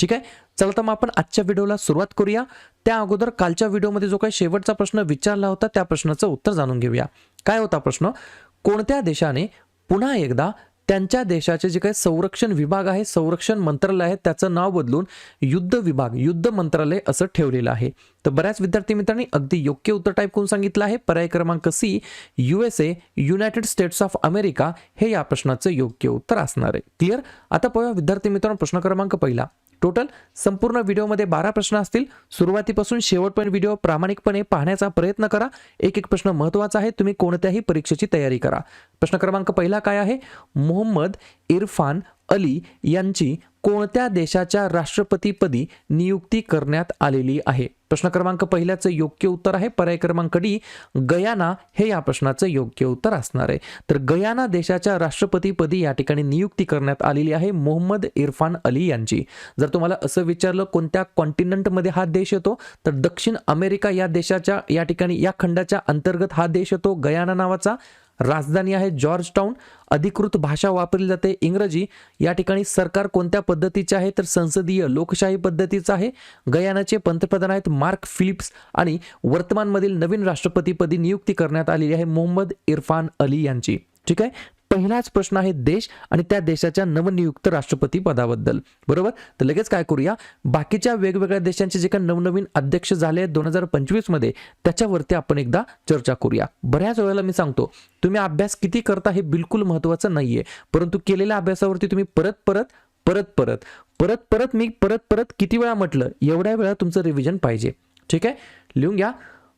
ठीक आहे? चला तर मग आपण आजच्या व्हिडिओला सुरुवात करूया. त्या अगोदर कालच्या व्हिडिओमध्ये जो काही शेवटचा प्रश्न विचारला होता त्या प्रश्नाचं उत्तर जाणून घेऊया. काय होता प्रश्न? कोणत्या देशाने पुन्हा एकदा त्यांच्या देशाचे जे काही संरक्षण विभाग आहे संरक्षण मंत्रालय आहे त्याचं नाव बदलून युद्ध विभाग युद्ध मंत्रालय असं ठेवलेलं आहे. तर बऱ्याच विद्यार्थी मित्रांनी अगदी योग्य उत्तर टाईप करून सांगितलं आहे. पर्याय क्रमांक C USA United States of America हे या प्रश्नाचं योग्य उत्तर असणार आहे. क्लिअर आता पाहूया विद्यार्थी मित्रांनो प्रश्न क्रमांक पहिला. टोटल संपूर्ण व्हिडिओमध्ये बारा प्रश्न असतील. सुरुवातीपासून शेवटपर्यंत व्हिडिओ प्रामाणिकपणे पाहण्याचा प्रयत्न करा. एक एक प्रश्न महत्त्वाचा आहे. तुम्ही कोणत्याही परीक्षेची तयारी करा. प्रश्न क्रमांक पहिला काय आहे? मोहम्मद इरफान अली यांची कोणत्या देशाच्या राष्ट्रपतीपदी नियुक्ती करण्यात आलेली आहे? प्रश्न क्रमांक पहिल्याचं योग्य उत्तर आहे. पर्याय क्रमांक डी गयाना हे या प्रश्नाचं योग्य उत्तर असणार आहे. तर गयाना देशाच्या राष्ट्रपतीपदी या ठिकाणी नियुक्ती करण्यात आलेली आहे मोहम्मद इरफान अली यांची. जर तुम्हाला असं विचारलं कोणत्या कॉन्टिनेंटमध्ये हा देश येतो तर दक्षिण अमेरिका या देशाच्या या ठिकाणी या खंडाच्या अंतर्गत हा देश येतो गयाना नावाचा. राजधानी आहे जॉर्ज टाउन अधिकृत भाषा वापरली जाते इंग्रजी. या ठिकाणी सरकार कोणत्या पद्धतीचे आहे तर संसदीय लोकशाही पद्धतीचं आहे. गयानाचे पंतप्रधान आहेत मार्क फिलिप्स आणि वर्तमानमधील नवीन राष्ट्रपतीपदी नियुक्ती करण्यात आलेली आहे मोहम्मद इरफान अली यांची. ठीक आहे? पहिलाच प्रश्न आहे देश आणि त्या देशाच्या नवनियुक्त राष्ट्रपती पदाबद्दल. बरोबर? तर लगेच काय करूया? बाकीच्या वेगवेगळ्या देशांचे जे काही नवनवीन अध्यक्ष झाले आहेत दोन हजार पंचवीसमध्ये त्याच्यावरती आपण एकदा चर्चा करूया. बऱ्याच वेळेला मी सांगतो तुम्ही अभ्यास किती करता हे बिलकुल महत्त्वाचं नाहीये. परंतु केलेल्या अभ्यासावरती तुम्ही परत परत परत परत परत परत मी परत परत किती वेळा म्हटलं एवढ्या वेळा तुमचं रिव्हिजन पाहिजे. ठीक आहे? लिहून घ्या.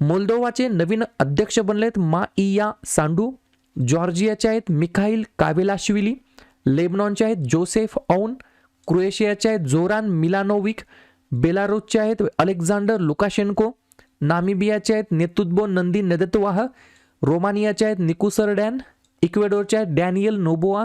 मोल्दोवाचे नवीन अध्यक्ष बनलेत मा इया सांडू जॉर्जियाचे आहेत मिखाईल कावेलाशविली लेबनॉनचे आहेत जोसेफ औन क्रोएशियाचे आहेत जोरान मिलानोविक बेलारूसचे आहेत अलेक्झांडर लुकाशेन्को नामिबियाचे आहेत नेतृत्व नंदी नेदतवाह रोमानियाचे आहेत निकुसर डॅन इक्वेडोरचे आहेत डॅनियल नोबोआ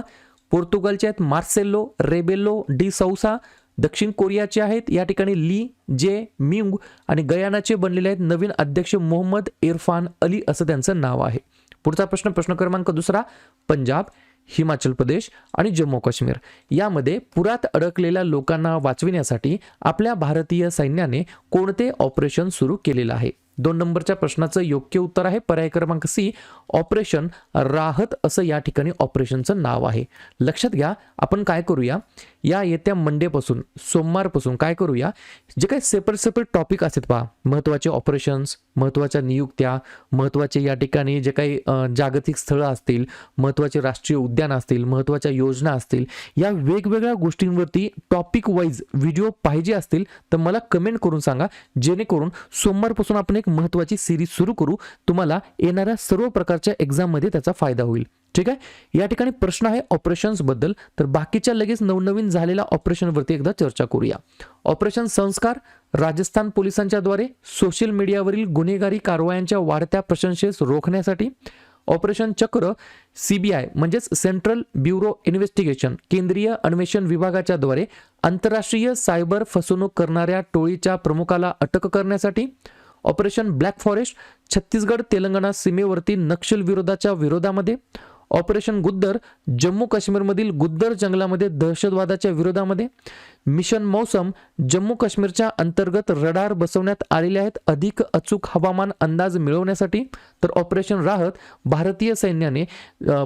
पोर्तुगालचे आहेत मार्सेलो रेबेलो डी सौसा दक्षिण कोरियाचे आहेत या ठिकाणी ली जे म्युंग आणि गयानाचे बनलेले आहेत नवीन अध्यक्ष मोहम्मद इरफान अली असं त्यांचं नाव आहे. पुढचा प्रश्न प्रश्न क्रमांक दुसरा पंजाब हिमाचल प्रदेश आणि जम्मू काश्मीर. यामध्ये पुरात अडकलेल्या लोकांना वाचविण्यासाठी आपल्या भारतीय सैन्याने कोणते ऑपरेशन सुरू केलेलं आहे? दोन नंबरच्या प्रश्नाचं योग्य उत्तर आहे. पर्याय क्रमांक सी ऑपरेशन राहत असं या ठिकाणी ऑपरेशनचं नाव आहे. लक्षात घ्या आपण काय करूया? या येत्या मंडेपासून सोमवारपासून काय करूया? जे काही सेपरेट सेपरेट टॉपिक असतात पहा. महत्त्वाचे ऑपरेशन्स महत्त्वाच्या नियुक्त्या महत्त्वाचे या ठिकाणी जे काही जागतिक स्थळं असतील महत्त्वाचे राष्ट्रीय उद्यान असतील महत्त्वाच्या योजना असतील या वेगवेगळ्या गोष्टींवरती टॉपिक वाईज व्हिडिओ पाहिजे असतील तर मला कमेंट करून सांगा. जेणेकरून सोमवारपासून आपण एक महत्त्वाची सिरीज सुरू करू तुम्हाला येणाऱ्या सर्व प्रकारच्या एक्झाममध्ये त्याचा फायदा होईल. ठीक आहे? या ठिकाणी प्रश्न आहे ऑपरेशन्सबद्दल. तर बाकीच्या लगेच नवनवीन झालेल्या ऑपरेशनवरती एकदा चर्चा करूया. ऑपरेशन संस्कार राजस्थान पोलिसांच्या द्वारे सोशल मीडियावरील गुन्हेगारी कारवायांच्या वाढत्या प्रशंसेस रोखण्यासाठी. ऑपरेशन चक्र सीबीआय म्हणजेच सेंट्रल ब्युरो इन्व्हेस्टिगेशन केंद्रीय अन्वेषण विभागाच्या द्वारे आंतरराष्ट्रीय सायबर फसवणूक करणाऱ्या टोळीच्या प्रमुखाला अटक करण्यासाठी. Operation Black Forest Chhattisgarh Telangana सीमेवरती Naxal विरोधाच्या विरोधामध्ये ऑपरेशन गुद्दर जम्मू काश्मीरमधील गुद्दर जंगलामध्ये दहशतवादाच्या विरोधामध्ये मिशन मौसम जम्मू काश्मीरच्या अंतर्गत रडार बसवण्यात आलेले आहेत. अधिक अचूक हवामान अंदाज मिळवण्यासाठी तर ऑपरेशन राहत भारतीय सैन्याने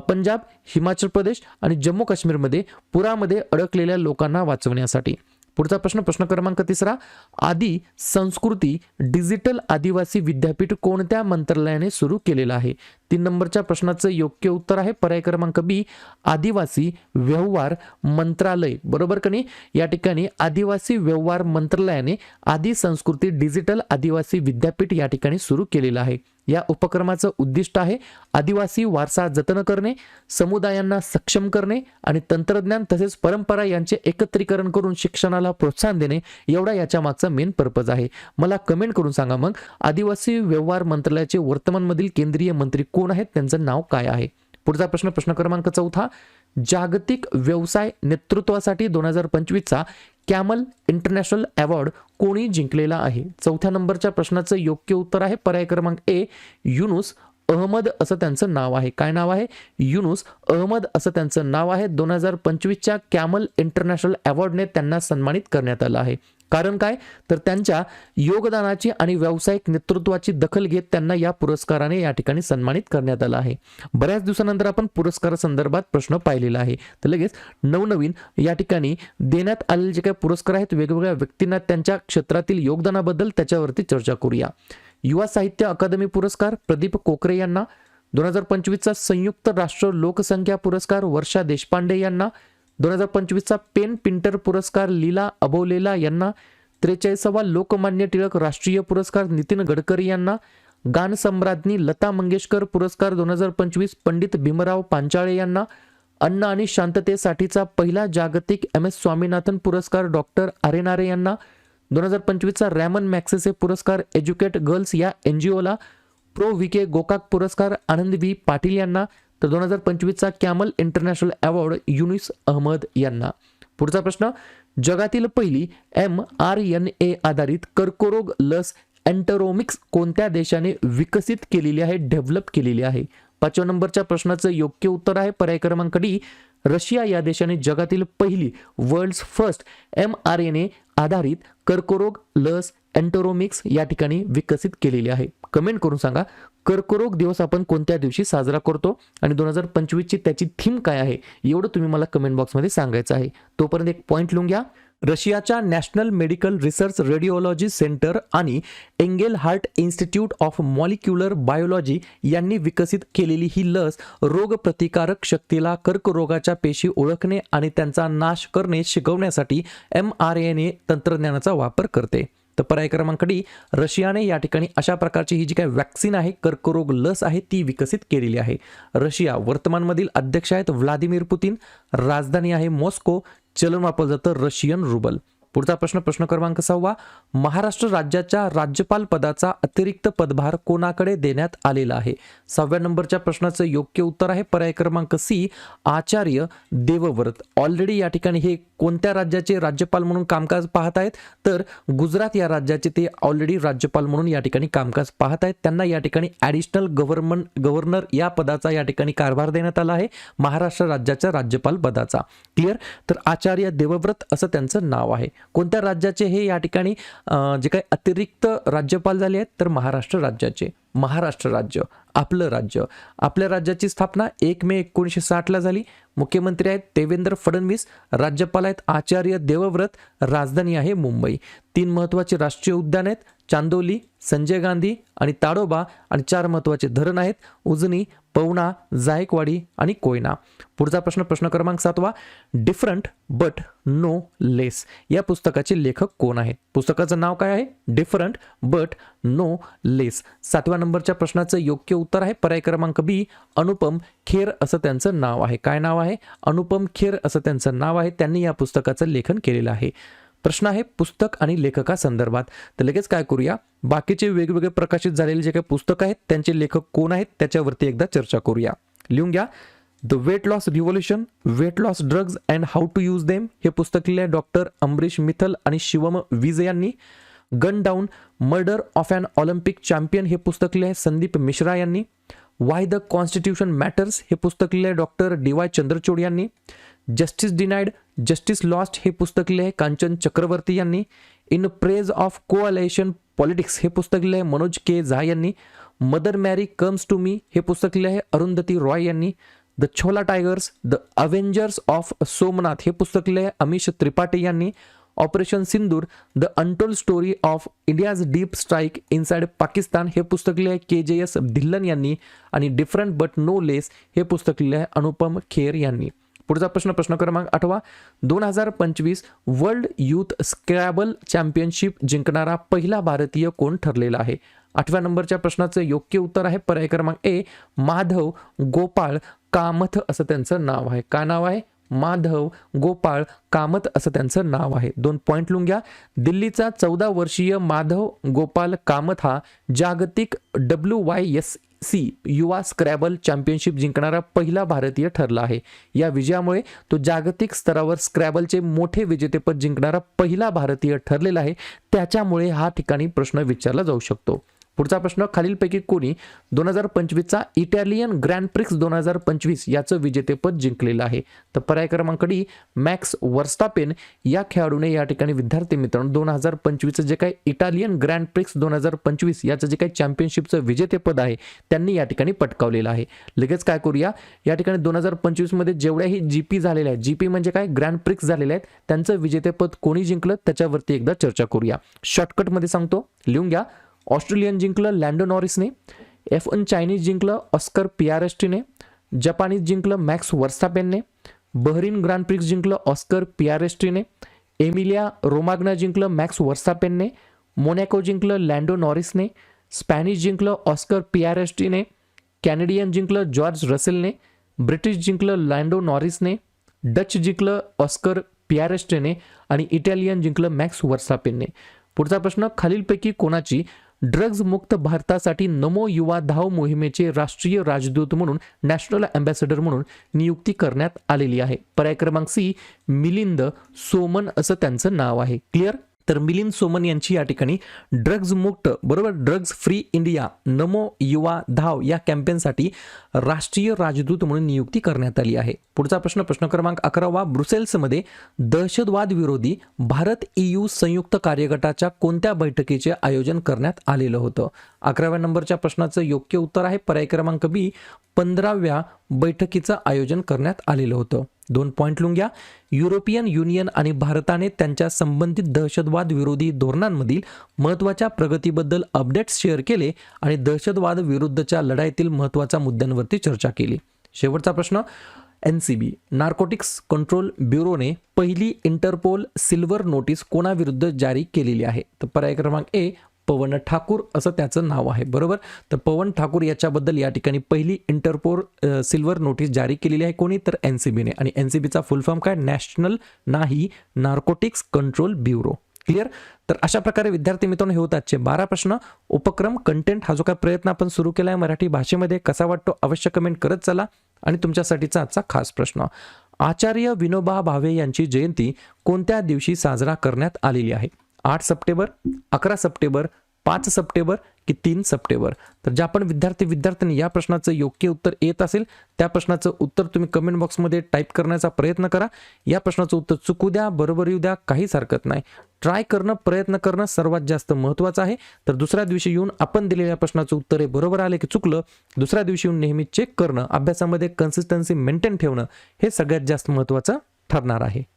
पंजाब हिमाचल प्रदेश आणि जम्मू काश्मीरमध्ये पुरामध्ये अडकलेल्या लोकांना वाचवण्यासाठी. पुढचा प्रश्न प्रश्न क्रमांक तिसरा. आदी संस्कृती डिजिटल आदिवासी विद्यापीठ कोणत्या मंत्रालयाने सुरू केलेलं आहे? तीन नंबरच्या प्रश्नाचं योग्य उत्तर आहे. पर्याय क्रमांक बी आदिवासी व्यवहार मंत्रालय. बरोबर का नाही? या ठिकाणी आदिवासी व्यवहार मंत्रालयाने आदी संस्कृती डिजिटल आदिवासी विद्यापीठ या ठिकाणी सुरू केलेलं आहे. या उपक्रमाचं उद्दिष्ट आहे आदिवासी वारसा जतन करणे समुदायांना सक्षम करणे आणि तंत्रज्ञान तसेच परंपरा यांचे एकत्रीकरण करून शिक्षणाला प्रोत्साहन देणे एवढा याच्या मागचा मेन पर्पज आहे. मला कमेंट करून सांगा मग आदिवासी व्यवहार मंत्रालयाचे वर्तमानमधील केंद्रीय मंत्री कोण आहेत? त्यांचं नाव काय आहे? पुढचा प्रश्न प्रश्न क्रमांक चौथा जागतिक व्यवसाय नेतृत्वासाठी दोन हजार पंचवीसचा कॅमल इंटरनॅशनल अवॉर्ड कोणी जिंकलेला आहे? चौथ्या नंबरच्या प्रश्नाचं योग्य उत्तर आहे पर्याय क्रमांक ए युनुस अहमद असं त्यांचं नाव आहे. काय नाव आहे? युनुस अहमद असं त्यांचं नाव आहे. दोन हजार पंचवीसच्या कॅमल इंटरनॅशनल अवॉर्डने त्यांना सन्मानित करण्यात आलं आहे. कारण काय? तर त्यांच्या योगदानाची आणि व्यावसायिक नेतृत्वाची दखल घेत त्यांना या पुरस्काराने या ठिकाणी सन्मानित करण्यात आलं आहे. बऱ्याच दिवसानंतर आपण पुरस्कारासंदर्भात प्रश्न पाहिलेला आहे. तर लगेच नवनवीन या ठिकाणी देण्यात आलेले जे काही पुरस्कार आहेत वेगवेगळ्या व्यक्तींना त्यांच्या क्षेत्रातील योगदानाबद्दल त्याच्यावरती चर्चा करूया. युवा साहित्य अकादमी पुरस्कार प्रदीप कोकरे यांना. दोन हजार पंचवीसचा संयुक्त राष्ट्र लोकसंख्या पुरस्कार वर्षा देशपांडे यांना. दोन हजार पंचवीसचा पेन पिंटर पुरस्कार लीला अबोलेला यांना त्रेचाळीसावा लोकमान्य टिळक राष्ट्रीय पुरस्कार नितीन गडकरी यांना गानसम्राज्ञी लता मंगेशकर पुरस्कार दोन हजार पंचवीस पंडित भीमराव पांचाळे यांना अन्न आणि शांततेसाठीचा पहिला जागतिक एम एस स्वामीनाथन पुरस्कार डॉक्टर आरेनारे यांना दोन हजार पंचवीसचा रॅमन मॅक्सेसे पुरस्कार एज्युकेट गर्ल्स या एन जी ओला प्रो व्ही के गोकाक पुरस्कार आनंद व्ही पाटील यांना तर दोन हजार पंचवीसचा Camel International Award Yunus Ahmad यांना. पुढचा प्रश्न जगातील पहिली एम आर एन ए आधारित कर्करोग लस अँटरोमिक्स कोणत्या देशाने विकसित केलेली आहे डेव्हलप केलेली आहे? पाचव्या नंबरच्या प्रश्नाचं योग्य उत्तर आहे पर्याय क्रमांक डी रशिया या देशाने जगातील पहिली world first M R N A आधारित कर्करोग लस अँटोरोमिक्स या ठिकाणी विकसित केलेली आहे. कमेंट करून सांगा कर्करोग दिवस आपण कोणत्या दिवशी साजरा करतो आणि दोन हजार पंचवीसची त्याची थीम काय आहे? एवढं तुम्ही मला कमेंट बॉक्समध्ये सांगायचं आहे. तोपर्यंत एक पॉईंट लिहून घ्या. रशियाच्या National Medical Research Radiology Centre आणि Engelhardt Institute of Molecular Biology यांनी विकसित केलेली ही लस रोगप्रतिकारक शक्तीला कर्करोगाच्या पेशी ओळखणे आणि त्यांचा नाश करणे शिकवण्यासाठी एम आर एन ए तंत्रज्ञानाचा वापर करते. तर पर्याय क्रमांक डी रशियाने या ठिकाणी अशा प्रकारची ही जी काही वॅक्सिन आहे कर्करोग लस आहे ती विकसित केलेली आहे. रशिया वर्तमानमधील अध्यक्ष आहेत व्लादिमीर पुतीन राजधानी आहे मॉस्को चलन वापरलं जातं रशियन रुबल. पुढचा प्रश्न प्रश्न क्रमांक सहावा. महाराष्ट्र राज्याच्या राज्यपाल पदाचा अतिरिक्त पदभार कोणाकडे देण्यात आलेला आहे? सहाव्या नंबरच्या प्रश्नाचं योग्य उत्तर आहे पर्याय क्रमांक सी आचार्य देवव्रत. ऑलरेडी या ठिकाणी हे कोणत्या राज्याचे राज्यपाल म्हणून कामकाज पाहत आहेत? तर गुजरात या राज्याचे ते ऑलरेडी राज्यपाल म्हणून या ठिकाणी कामकाज पाहत आहेत. त्यांना या ठिकाणी ॲडिशनल गव्हर्नमेंट गव्हर्नर या पदाचा या ठिकाणी कारभार देण्यात आला आहे. महाराष्ट्र राज्याच्या राज्यपाल पदाचा. क्लिअर तर आचार्य देवव्रत असं त्यांचं नाव आहे. कोणत्या राज्याचे हे या ठिकाणी जे काही अतिरिक्त राज्यपाल झाले आहेत तर महाराष्ट्र राज्याचे. महाराष्ट्र राज्य आपलं राज्य. आपल्या राज्याची स्थापना एक मे एकोणीसशे साठला झाली. मुख्यमंत्री आहेत देवेंद्र फडणवीस राज्यपाल आहेत आचार्य देवव्रत राजधानी आहे मुंबई. तीन महत्त्वाचे राष्ट्रीय उद्यान आहेत चांदोली संजय गांधी आणि ताडोबा आणि चार महत्त्वाचे धरण आहेत उजनी पवना जायकवाडी आणि कोयना. पुढचा प्रश्न प्रश्न क्रमांक सातवा. डिफरंट बट नो लेस या पुस्तकाचे लेखक कोण आहेत? पुस्तकाचं नाव काय आहे? डिफरंट बट नो लेस सातव्या नंबरच्या प्रश्नाचं योग्य उत्तर आहे. पर्याय क्रमांक बी अनुपम खेर असं त्यांचं नाव आहे. काय नाव आहे? अनुपम खेर असं त्यांचं नाव आहे. त्यांनी या पुस्तकाचं लेखन केलेलं आहे. प्रश्न आहे पुस्तक आणि लेखकासंदर्भात तर लगेच काय करूया? बाकीचे वेगवेगळे प्रकाशित झालेले जे काही पुस्तक आहेत त्यांचे लेखक कोण आहेत? त्याच्यावरती एकदा चर्चा करूया. लिहून घ्या. The weight loss revolution weight loss drugs and how to use them हे पुस्तक लिहिले डॉक्टर अमरीश मिथल आणि शिवम विजे यांनी. Gun down murder of an Olympic champion हे पुस्तक लिहिले संदीप मिश्रा यांनी. वाय द कॉन्स्टिट्यूशन मॅटर्स हे पुस्तक लिहिले डॉक्टर डी वाय चंद्रचूड यांनी. जस्टिस डिनाइड जस्टिस लॉस्ट हे पुस्तक लिहिले कांचन चक्रवर्ती यांनी. In praise of coalition politics हे पुस्तक लिहिले मनोज के झा यांनी. Mother Mary comes to me हे पुस्तक लिहिले अरुंधती रॉय यांनी. The Chola tigers the avengers of Somnath हे पुस्तक लिहिले अमिश त्रिपाठी यांनी. Operation Sindoor the untold story of India's deep strike inside Pakistan हे पुस्तक लिहिले के जे एस धिल्लन यांनी आणि डिफरंट बट नो लेस हे पुस्तक लिहिले अनुपम खेर यांनी. पुढचा प्रश्न प्रश्न क्रमांक आठवा. दोन हजार पंचवीस वर्ल्ड यूथ स्क्रॅबल चॅम्पियनशिप जिंकणारा पहिला भारतीय कोण ठरलेला आहे? आठव्या नंबरच्या प्रश्नाचं योग्य उत्तर आहे पर्याय क्रमांक ए माधव गोपाळ कामथ असं त्यांचं नाव आहे. काय नाव आहे? माधव गोपाळ कामत असं त्यांचं नाव आहे. दोन पॉईंट लिहून घ्या. दिल्लीचा चौदा वर्षीय माधव गोपाल कामत हा जागतिक डब्ल्यू वाय एस सी युवा स्क्रॅबल चॅम्पियनशिप जिंकणारा पहिला भारतीय ठरला आहे. या विजयामुळे तो जागतिक स्तरावर स्क्रॅबलचे मोठे विजेतेपद जिंकणारा पहिला भारतीय ठरलेला आहे. त्याच्यामुळे हा ठिकाणी प्रश्न विचारला जाऊ शकतो. पुढचा प्रश्न खालीलपैकी कोणी दोन हजार पंचवीसचा इटालियन ग्रँड प्रिक्स दोन हजार पंचवीस याचं विजेतेपद जिंकलेलं आहे? तर पर्याय क्रमांक डी मॅक्स वर्स्टापेन या खेळाडूने या ठिकाणी विद्यार्थी मित्रांनो दोन हजार पंचवीसचं जे काही इटालियन ग्रँड प्रिक्स दोन हजार पंचवीस याचं जे काही चॅम्पियनशिपचं विजेतेपद आहे त्यांनी या ठिकाणी पटकावलेलं आहे. लगेच काय करूया? या ठिकाणी दोन हजार पंचवीसमध्ये जेवढ्याही जी पी झालेल्या आहेत जी पी म्हणजे काय? ग्रँड प्रिक्स झालेले आहेत त्यांचं विजेतेपद कोणी जिंकलं? त्याच्यावरती एकदा चर्चा करूया. शॉर्टकटमध्ये सांगतो लिहून घ्या. ऑस्ट्रेलियन जिंकलं लँडो नॉरिसने एफ वन चायनीज जिंकलं ऑस्कर पियारेस्टीने जपानीज जिंकलं मॅक्स वर्सापेनने बहरीन ग्रँड प्रिक्स जिंकलं ऑस्कर पियारेस्टीने एमिलिया रोमाग्ना जिंकलं मॅक्स वर्सापेनने मोनॅको जिंकलं लँडो नॉरिसने स्पॅनिश जिंकलं ऑस्कर पियारेस्टीने कॅनेडियन जिंकलं जॉर्ज रसेलने ब्रिटिश जिंकलं लँडो नॉरिसने डच जिंकलं ऑस्कर पियारेस्टेने आणि इटालियन जिंकलं मॅक्स वर्सापेनने पुढचा प्रश्न खालीलपैकी कोणाची ड्रग्ज मुक्त भारतासाठी नमो युवा धाव मोहिमेचे राष्ट्रीय राजदूत म्हणून नॅशनल अँबॅसेडर म्हणून नियुक्ती करण्यात आलेली आहे. पर्याय क्रमांक सी मिलिंद सोमन असं त्यांचं नाव आहे. क्लिअर? तर मिलिंद सोमन यांची या ठिकाणी ड्रग्ज मुक्त बरोबर? ड्रग्ज फ्री इंडिया नमो युवा धाव या कॅम्पेनसाठी राष्ट्रीय राजदूत म्हणून नियुक्ती करण्यात आली आहे. पुढचा प्रश्न प्रश्न क्रमांक अकरावा. ब्रुसेल्समध्ये दहशतवाद विरोधी भारत ईयू संयुक्त कार्यगटाच्या कोणत्या बैठकीचे आयोजन करण्यात आलेलं होतं? अकराव्या नंबरच्या प्रश्नाचं योग्य उत्तर आहे. पर्याय क्रमांक बी पंधराव्या बैठकीचं आयोजन करण्यात आलेलं होतं. दोन पॉईंट लुंग्या युरोपियन युनियन आणि भारताने त्यांच्या संबंधित दहशतवाद विरोधी धोरणांमधील महत्त्वाच्या प्रगतीबद्दल अपडेट्स शेअर केले आणि दहशतवाद विरुद्धच्या लढाईतील महत्त्वाच्या मुद्द्यांवरती चर्चा केली. शेवटचा प्रश्न N C B Narcotics Control ब्युरोने पहिली इंटरपोल सिल्वर नोटीस कोणाविरुद्ध जारी केलेली आहे? तर पर्याय क्रमांक ए पवन ठाकूर असं त्याचं नाव आहे बरोबर? तर पवन ठाकूर याच्याबद्दल या ठिकाणी पहिली इंटरपोर सिल्वर नोटीस जारी केलेली आहे कोणी? तर एन सी बीने. आणि एन सी बीचा फुल फॉर्म काय? नॅशनल नाही नार्कोटिक्स कंट्रोल ब्युरो. क्लिअर? तर अशा प्रकारे विद्यार्थी मित्रांनो हे होत आजचे बारा प्रश्न. उपक्रम कंटेंट हा जो काय प्रयत्न आपण सुरू केला आहे मराठी भाषेमध्ये कसा वाटतो अवश्य कमेंट करत चला. आणि तुमच्यासाठीचा आजचा खास प्रश्न. आचार्य विनोबा भावे यांची जयंती कोणत्या दिवशी साजरा करण्यात आलेली आहे? आठ सप्टेंबर अकरा सप्टेंबर पाच सप्टेंबर की तीन सप्टेंबर. तर ज्या पण विद्यार्थी विद्यार्थ्यांनी या प्रश्नाचं योग्य उत्तर येत असेल त्या प्रश्नाचं उत्तर तुम्ही कमेंट बॉक्समध्ये टाईप करण्याचा प्रयत्न करा. या प्रश्नाचं उत्तर चुकू द्या बरोबर येऊ द्या काहीच हरकत नाही. ट्राय करणं प्रयत्न करणं सर्वात जास्त महत्त्वाचं आहे. तर दुसऱ्या दिवशी येऊन आपण दिलेल्या प्रश्नाचं उत्तर हे बरोबर आले की चुकलं दुसऱ्या दिवशी येऊन नेहमी चेक करणं अभ्यासामध्ये कन्सिस्टन्सी मेंटेन ठेवणं हे सगळ्यात जास्त महत्त्वाचं ठरणार आहे.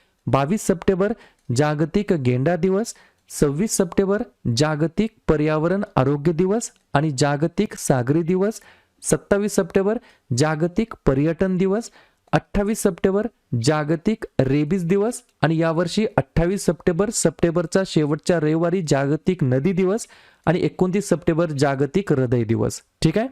बावीस सप्टेंबर जागतिक गेंडा दिवस सव्वीस सप्टेंबर जागतिक पर्यावरण आरोग्य दिवस आणि जागतिक सागरी दिवस सत्तावीस सप्टेंबर जागतिक पर्यटन दिवस अठ्ठावीस सप्टेंबर जागतिक रेबीज दिवस आणि यावर्षी अठ्ठावीस सप्टेंबर सप्टेंबरचा शेवटच्या रविवारी जागतिक नदी दिवस आणि एकोणतीस सप्टेंबर जागतिक हृदय दिवस. ठीक आहे?